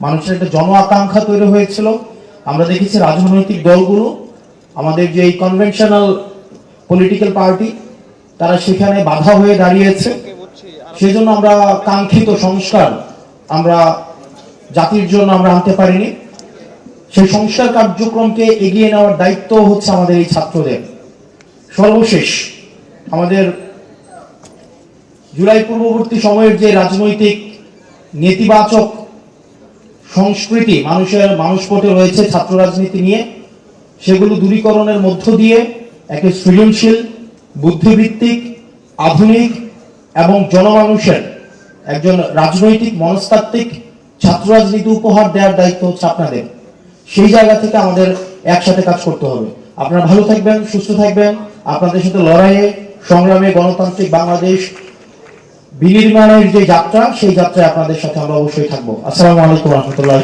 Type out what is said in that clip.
মানুষের একটা জন আকাঙ্ক্ষা তৈরি হয়েছিল। আমরা দেখেছি রাজনৈতিক দলগুলো, আমাদের যে এই কনভেনশনাল পলিটিক্যাল পার্টি তারা সেখানে বাধা হয়ে দাঁড়িয়েছে। সেজন্য আমরা কাঙ্ক্ষিত সংস্কার আমরা, জাতির জন্য আমরা আনতে পারিনি। সেই সংস্কার কার্যক্রমকে এগিয়ে নেওয়ার দায়িত্ব হচ্ছে আমাদের এই ছাত্রদের। সর্বশেষ, আমাদের জুলাই পূর্ববর্তী সময়ের যে রাজনৈতিক নেতিবাচক সংস্কৃতি, মানুষের মানুষপটে রয়েছে ছাত্র রাজনীতি নিয়ে, সেগুলো দূরীকরণের মধ্য দিয়ে একটি সৃজনশীল বুদ্ধিভিত্তিক আধুনিক এবং জনমানুষের একজন রাজনৈতিক মনস্তাত্ত্বিক ছাত্র রাজনীতি উপহার দেওয়ার দায়িত্ব হচ্ছে আপনাদের। সেই জায়গা থেকে আমাদের একসাথে কাজ করতে হবে। আপনারা ভালো থাকবেন, সুস্থ থাকবেন। আপনাদের সাথে লড়াইয়ে, সংগ্রামে গণতান্ত্রিক বাংলাদেশ বিনির্মাণের যে যাত্রা সেই যাত্রায় আপনাদের সাথে আমরা অবশ্যই থাকব। আসসালামু আলাইকুম রহমতুল্লাহ